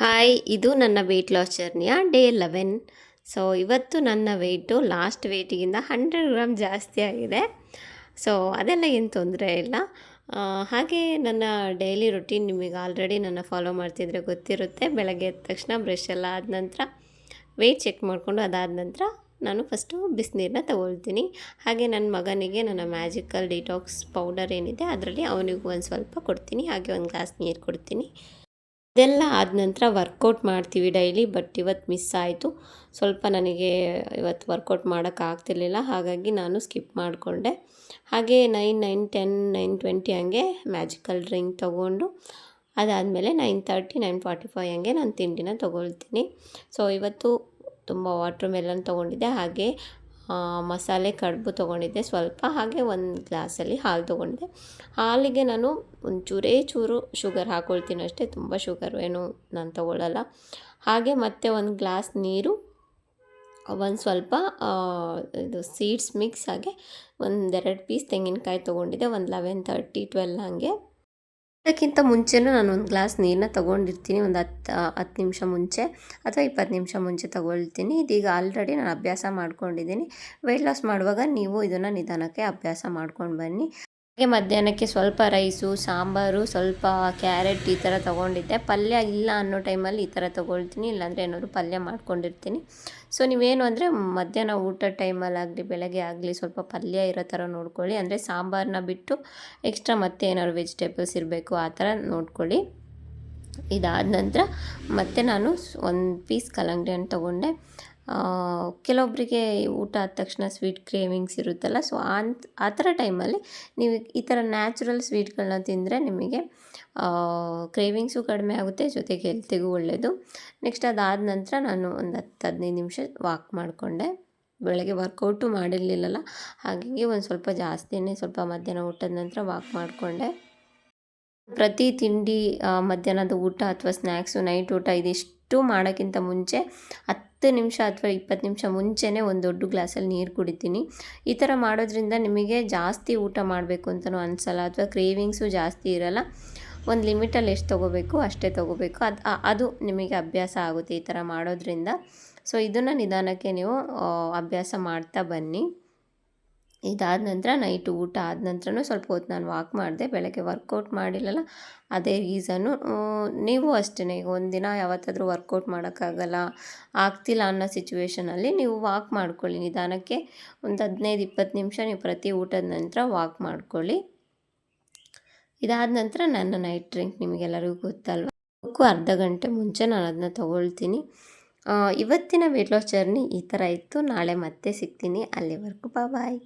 Hi ಇದು ನನ್ನ weight loss ಜರ್ನಿಯ ಡೇ ಲೆವೆನ್ ಸೊ ಇವತ್ತು ನನ್ನ ವೆಯ್ಟು ಲಾಸ್ಟ್ ವೆಯ್ಟಿಗಿಂತ ಹಂಡ್ರೆಡ್ ಗ್ರಾಮ್ ಜಾಸ್ತಿ ಆಗಿದೆ. ಸೊ ಅದೆಲ್ಲ ಏನು ತೊಂದರೆ ಇಲ್ಲ. ಹಾಗೆ ನನ್ನ ಡೈಲಿ ರೊಟೀನ್ ನಿಮಗೆ ಆಲ್ರೆಡಿ ನನ್ನ ಫಾಲೋ ಮಾಡ್ತಿದ್ರೆ ಗೊತ್ತಿರುತ್ತೆ. ಬೆಳಗ್ಗೆ ಎದ್ದ ತಕ್ಷಣ ಬ್ರಷ್ ಎಲ್ಲ ಆದ ನಂತರ ವೆಯ್ಟ್ ಚೆಕ್ ಮಾಡಿಕೊಂಡು ಅದಾದ ನಂತರ ನಾನು ಫಸ್ಟು ಬಿಸಿನೀರನ್ನ ತಗೊಳ್ತೀನಿ. ಹಾಗೆ ನನ್ನ ಮಗನಿಗೆ ನನ್ನ ಮ್ಯಾಜಿಕಲ್ ಡಿಟಾಕ್ಸ್ ಪೌಡರ್ ಏನಿದೆ, ಅದರಲ್ಲಿ ಅವನಿಗೂ ಒಂದು ಸ್ವಲ್ಪ ಕೊಡ್ತೀನಿ. ಹಾಗೆ ಒಂದು ಗ್ಲಾಸ್ ನೀರು ಕೊಡ್ತೀನಿ. ಇದೆಲ್ಲ ಆದ ನಂತರ ವರ್ಕೌಟ್ ಮಾಡ್ತೀವಿ ಡೈಲಿ, ಬಟ್ ಇವತ್ತು ಮಿಸ್ ಆಯಿತು. ಸ್ವಲ್ಪ ನನಗೆ ಇವತ್ತು ವರ್ಕೌಟ್ ಮಾಡೋಕ್ಕಾಗ್ತಿರ್ಲಿಲ್ಲ ಹಾಗಾಗಿ ನಾನು ಸ್ಕಿಪ್ ಮಾಡಿಕೊಂಡೆ. ಹಾಗೆ nine nine, ten, nine twenty ಹಂಗೆ ಮ್ಯಾಜಿಕಲ್ ಡ್ರಿಂಕ್ ತೊಗೊಂಡು, ಅದಾದಮೇಲೆ nine thirty, nine forty five ಹಂಗೆ ನಾನು ತಿಂಡಿನ ತೊಗೊಳ್ತೀನಿ. ಸೊ, ಇವತ್ತು ತುಂಬ ವಾಟ್ರ್ ಮೆಲನ್ ತೊಗೊಂಡಿದ್ದೆ, ಹಾಗೆ ಮಸಾಲೆ ಕಡುಬು ತೊಗೊಂಡಿದ್ದೆ. ಸ್ವಲ್ಪ ಹಾಗೆ ಒಂದು ಗ್ಲಾಸಲ್ಲಿ ಹಾಲು ತೊಗೊಂಡೆ ಹಾಲಿಗೆ ನಾನು ಒಂಚೂರೇ ಚೂರು ಶುಗರ್ ಹಾಕ್ಕೊಳ್ತೀನಿ ಅಷ್ಟೇ. ತುಂಬ ಶುಗರ್ ಏನು ನಾನು ತೊಗೊಳ್ಳಲ್ಲ ಹಾಗೆ ಮತ್ತೆ ಒಂದು ಗ್ಲಾಸ್ ನೀರು, ಒಂದು ಸ್ವಲ್ಪ ಇದು ಸೀಡ್ಸ್ ಮಿಕ್ಸ್ ಹಾಗೆ ಒಂದೆರಡು ಪೀಸ್ ತೆಂಗಿನಕಾಯಿ ತೊಗೊಂಡಿದ್ದೆ. ಒಂದು ಲೆವೆನ್ ತರ್ಟಿ ಟ್ವೆಲ್ ಹಾಗೆ. ಅದಕ್ಕಿಂತ ಮುಂಚೆನೂ ನಾನು ಒಂದು ಗ್ಲಾಸ್ ನೀರನ್ನ ತೊಗೊಂಡಿರ್ತೀನಿ, ಒಂದು ಹತ್ತು ಹತ್ತು ನಿಮಿಷ ಮುಂಚೆ ಅಥವಾ ಇಪ್ಪತ್ತು ನಿಮಿಷ ಮುಂಚೆ ತೊಗೊಳ್ತೀನಿ. ಇದೀಗ ಆಲ್ರೆಡಿ ನಾನು ಅಭ್ಯಾಸ ಮಾಡ್ಕೊಂಡಿದ್ದೀನಿ. ವೆಯ್ಟ್ ಲಾಸ್ ಮಾಡುವಾಗ ನೀವು ಇದನ್ನು ನಿಧಾನಕ್ಕೆ ಅಭ್ಯಾಸ ಮಾಡ್ಕೊಂಡು ಬನ್ನಿ. ಹಾಗೆ ಮಧ್ಯಾಹ್ನಕ್ಕೆ ಸ್ವಲ್ಪ ರೈಸು, ಸಾಂಬಾರು, ಸ್ವಲ್ಪ ಕ್ಯಾರೆಟ್ ಈ ಥರ ತೊಗೊಂಡಿದ್ದೆ. ಪಲ್ಯ ಇಲ್ಲ ಅನ್ನೋ ಟೈಮಲ್ಲಿ ಈ ಥರ ತೊಗೊಳ್ತೀನಿ, ಇಲ್ಲಾಂದರೆ ಏನಾದರೂ ಪಲ್ಯ ಮಾಡ್ಕೊಂಡಿರ್ತೀನಿ. ಸೊ ನೀವೇನು ಅಂದರೆ ಮಧ್ಯಾಹ್ನ ಊಟ ಟೈಮಲ್ಲಾಗಲಿ ಬೆಳಗ್ಗೆ ಆಗಲಿ ಸ್ವಲ್ಪ ಪಲ್ಯ ಇರೋ ಥರ ನೋಡ್ಕೊಳ್ಳಿ. ಅಂದರೆ ಸಾಂಬಾರನ್ನ ಬಿಟ್ಟು ಎಕ್ಸ್ಟ್ರಾ ಮತ್ತೆ ಏನಾದ್ರು ವೆಜಿಟೇಬಲ್ಸ್ ಇರಬೇಕು ಆ ಥರ ನೋಡ್ಕೊಳ್ಳಿ. ಇದಾದ ನಂತರ ಮತ್ತೆ ನಾನು ಒಂದು ಪೀಸ್ ಕಲ್ಲಂಗಡಿ ಹಣ್ಣು ತೊಗೊಂಡೆ. ಕೆಲವೊಬ್ಬರಿಗೆ ಊಟ ಆದ ತಕ್ಷಣ ಸ್ವೀಟ್ ಕ್ರೇವಿಂಗ್ಸ್ ಇರುತ್ತಲ್ಲ ಸೊ ಅಂತ, ಆ ಥರ ಟೈಮಲ್ಲಿ ನೀವು ಈ ಥರ ನ್ಯಾಚುರಲ್ ಸ್ವೀಟ್ಗಳನ್ನ ತಿಂದರೆ ನಿಮಗೆ ಕ್ರೇವಿಂಗ್ಸು ಕಡಿಮೆ ಆಗುತ್ತೆ, ಜೊತೆಗೆ ಹೆಲ್ತಿಗೂ ಒಳ್ಳೆಯದು ನೆಕ್ಸ್ಟ್ ಅದಾದ ನಂತರ ನಾನು ಒಂದು ಹತ್ತು ಹದಿನೈದು ನಿಮಿಷ ವಾಕ್ ಮಾಡಿಕೊಂಡೆ. ಬೆಳಗ್ಗೆ ವರ್ಕೌಟು ಮಾಡಿರಲಿಲ್ಲಲ್ಲ, ಹಾಗಾಗಿ ಒಂದು ಸ್ವಲ್ಪ ಜಾಸ್ತಿನೇ ಸ್ವಲ್ಪ ಮಧ್ಯಾಹ್ನ ಊಟದ ನಂತರ ವಾಕ್ ಮಾಡಿಕೊಂಡೆ. ಪ್ರತಿ ತಿಂಡಿ ಮಧ್ಯಾಹ್ನದ ಊಟ ಅಥವಾ ಸ್ನ್ಯಾಕ್ಸು ನೈಟ್ ಊಟ, ಇದಿಷ್ಟು ಮಾಡೋಕ್ಕಿಂತ ಮುಂಚೆ ಹತ್ತು ನಿಮಿಷ ಅಥವಾ ಇಪ್ಪತ್ತು ನಿಮಿಷ ಮುಂಚೆನೇ ಒಂದು ದೊಡ್ಡ ಗ್ಲಾಸಲ್ಲಿ ನೀರು ಕುಡಿತೀನಿ. ಈ ಥರ ಮಾಡೋದ್ರಿಂದ ನಿಮಗೆ ಜಾಸ್ತಿ ಊಟ ಮಾಡಬೇಕು ಅಂತಲೂ ಅನಿಸಲ್ಲ, ಅಥವಾ ಕ್ರೇವಿಂಗ್ಸು ಜಾಸ್ತಿ ಇರಲ್ಲ. ಒಂದು ಲಿಮಿಟಲ್ಲಿ ಎಷ್ಟು ತೊಗೋಬೇಕು ಅಷ್ಟೇ ತೊಗೋಬೇಕು. ಅದು ಅದು ನಿಮಗೆ ಅಭ್ಯಾಸ ಆಗುತ್ತೆ ಈ ಥರ ಮಾಡೋದ್ರಿಂದ. ಸೊ, ಇದನ್ನು ನಿಧಾನಕ್ಕೆ ನೀವು ಅಭ್ಯಾಸ ಮಾಡ್ತಾ ಬನ್ನಿ. ಇದಾದ ನಂತರ ನೈಟ್ ಊಟ ಆದ ನಂತರನೂ ಸ್ವಲ್ಪ ಹೊತ್ತು ನಾನು ವಾಕ್ ಮಾಡಿದೆ, ಬೆಳಗ್ಗೆ ವರ್ಕೌಟ್ ಮಾಡಿಲ್ಲಲ್ಲ, ಅದೇ ರೀಸನ್ನು ನೀವು ಅಷ್ಟೇ ಈಗ ಒಂದಿನ ಯಾವತ್ತಾದರೂ ವರ್ಕೌಟ್ ಮಾಡೋಕ್ಕಾಗಲ್ಲ, ಆಗ್ತಿಲ್ಲ ಅನ್ನೋ ಸಿಚುವೇಷನಲ್ಲಿ ನೀವು ವಾಕ್ ಮಾಡ್ಕೊಳ್ಳಿ, ನಿಧಾನಕ್ಕೆ ಒಂದು ಹದಿನೈದು, ಇಪ್ಪತ್ತು ನಿಮಿಷ ನೀವು ಪ್ರತಿ ಊಟದ ನಂತರ ವಾಕ್ ಮಾಡ್ಕೊಳ್ಳಿ. ಇದಾದ ನಂತರ ನನ್ನ ನೈಟ್ ಡ್ರಿಂಕ್ ನಿಮಗೆಲ್ಲರಿಗೂ ಗೊತ್ತಲ್ವ? ಅದಕ್ಕೂ ಅರ್ಧ ಗಂಟೆ ಮುಂಚೆ ನಾನು ಅದನ್ನ ತೊಗೊಳ್ತೀನಿ. ಇವತ್ತಿನ ವೆಯ್ಟ್ ಲಾಸ್ ಜರ್ನಿ ಈ ಥರ ಇತ್ತು. ನಾಳೆ ಮತ್ತೆ ಸಿಗ್ತೀನಿ. ಅಲ್ಲಿವರೆಗೂ ಬಾಯ್